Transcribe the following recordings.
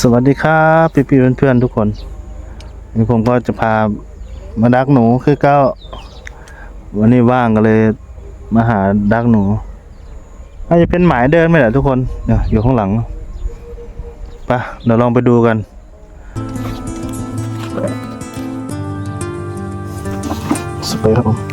สวัสดีครับพี่พี่ๆเพื่อนๆทุกคนวันนี้ผมก็จะพามาดักหนูคือเก้า วันนี้ว่างก็เลยมาหาดักหนูน่าจะเป็นหมายเดินไหมแหละทุกคนเดี๋ยอยู่ข้างหลังปะเดี๋ยวลองไปดูกันสเปรย์ครับ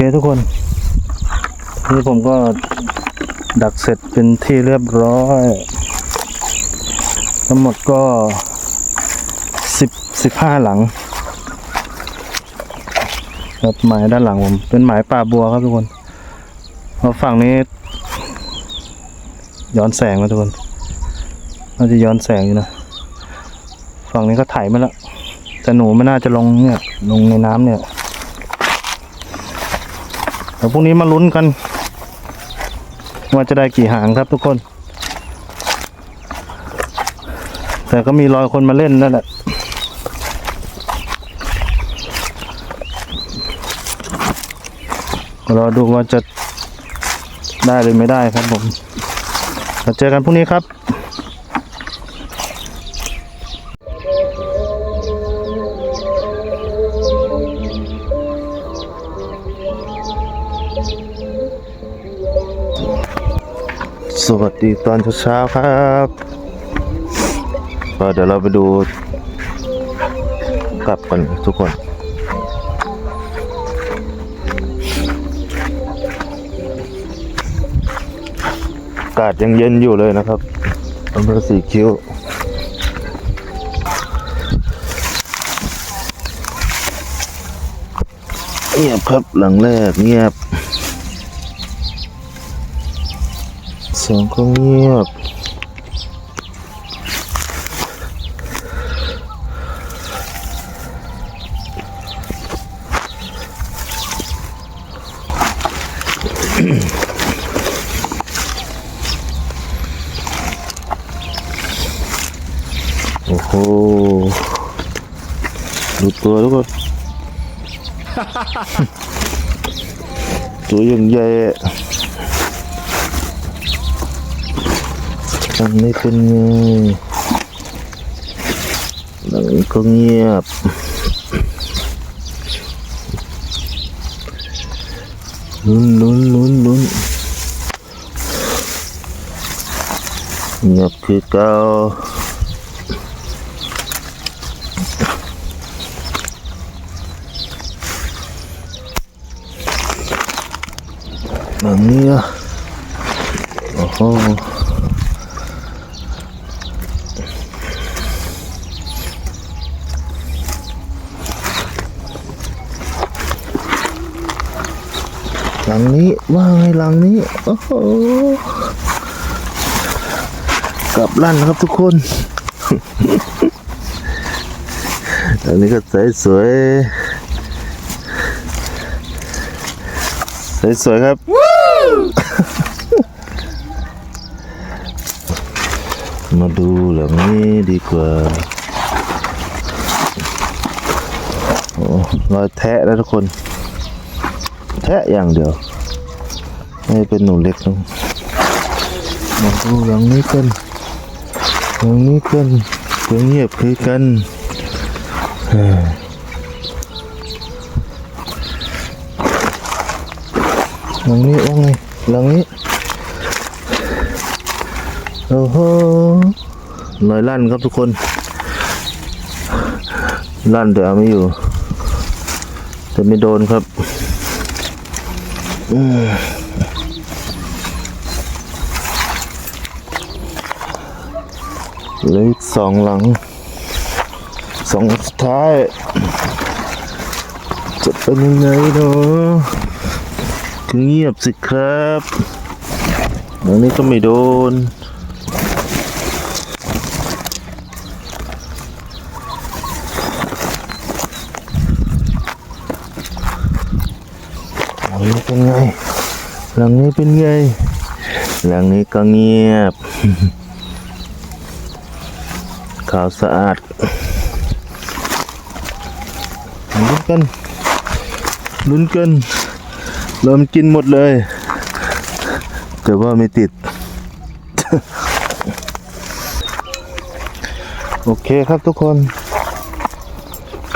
เคทุกคนนี่ผมก็ดักเสร็จเป็นที่เรียบร้อยทั้งหมดก็สิบสิบห้าหลังครับหมายด้านหลังผม เป็นหมายป่าบัวครับทุกคนเพราะฝั่งนี้ ย้อนแสงนะทุกคนน่าจะย้อนแสงอยู่นะฝั่งนี้ก็ถ่ายมาแล้วแต่หนูไม่น่าจะลงเนี่ย ลงในน้ำเนี่ย เดี๋ยวพรุ่งนี้มาลุ้นกัน ว่าจะได้กี่หางครับทุกคน แต่ก็มีรอยคนมาเล่นนั่นแหละรอดูว่าจะได้หรือไม่ได้ครับผมเราเจอกันพรุ่งนี้ครับ สวัสดีตอนเช้าๆครับก็เดี๋ยวเราไปดูกลับกันทุกคน อากาศยังเย็นอยู่เลยนะครับอำเภอสีคิ้วเงียบครับหลังแรกเงียบ สียงก็เงียบ โอ้โห ดูตัวทุกคนตัวยังใหญ่ อะอันนี้เป็นไงหลังก็เงียบ ลุ้นลุ้นลุ้นลุ้นเงียบคือเก่าแบบนี้อะโอ้โห งนี้ว่าไงหลังนี้โอ้โหกลับลั่นครับทุกคนหลังนี้ก็สวยสวยสวยสวยๆครับมาดูหลังนี้ดีกว่าโอ้รอยแทะแล้วทุกคน แทะอย่างเดียว ให้เป็นหนูเล็กลงมาดูหลังนี้กันหลังนี้กันเสียงเงียบคือกันเฮ้ยหลังนี้ว่าไงหลังนี้โอ้โหลอยลั่นครับทุกคน ลั่นแต่เอาไม่อยู่ แต่ไม่โดนครับ อืม เหลืออีกสองหลังสองสุดท้าย จะเป็นยังไงเนาะถึงเงียบสิครับหลังนี้ก็ไม่โดนหลังนี้เป็นไง หลังนี้เป็นไง หลังนี้ก็เงียบ ขาวสะอาดลุ้นกันลุ้นกันเริ่มกินหมดเลย แต่ว่าไม่ติด โอเคครับทุกคน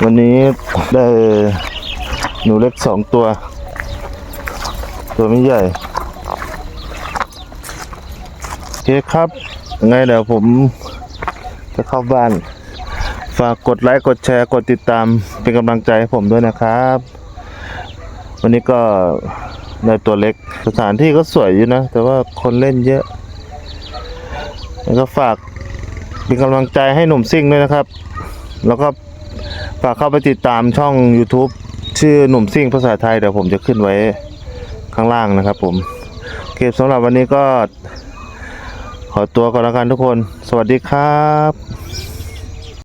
วันนี้ได้หนูเล็กสองตัว ตัวไม่ใหญ่ โอเคครับยังไงเดี๋ยวผม จะเข้าบ้าน ฝากกดไลค์กดแชร์กดติดตามเป็นกำลังใจให้ผมด้วยนะครับ วันนี้ก็ได้ตัวเล็กสถานที่ก็สวยอยู่นะ แต่ว่าคนเล่นเยอะแล้วก็ฝากเป็นกำลังใจให้หนุ่มซิ่งด้วยนะครับ แล้วก็ฝากเข้าไปติดตามช่อง YouTube ชื่อหนุ่มซิ่งภาษาไทยเดี๋ยวผมจะขึ้นไว้ข้างล่างนะครับผมโอเคสำหรับวันนี้ก็ ขอตัวก่อนแล้วกันทุกคน สวัสดีครับ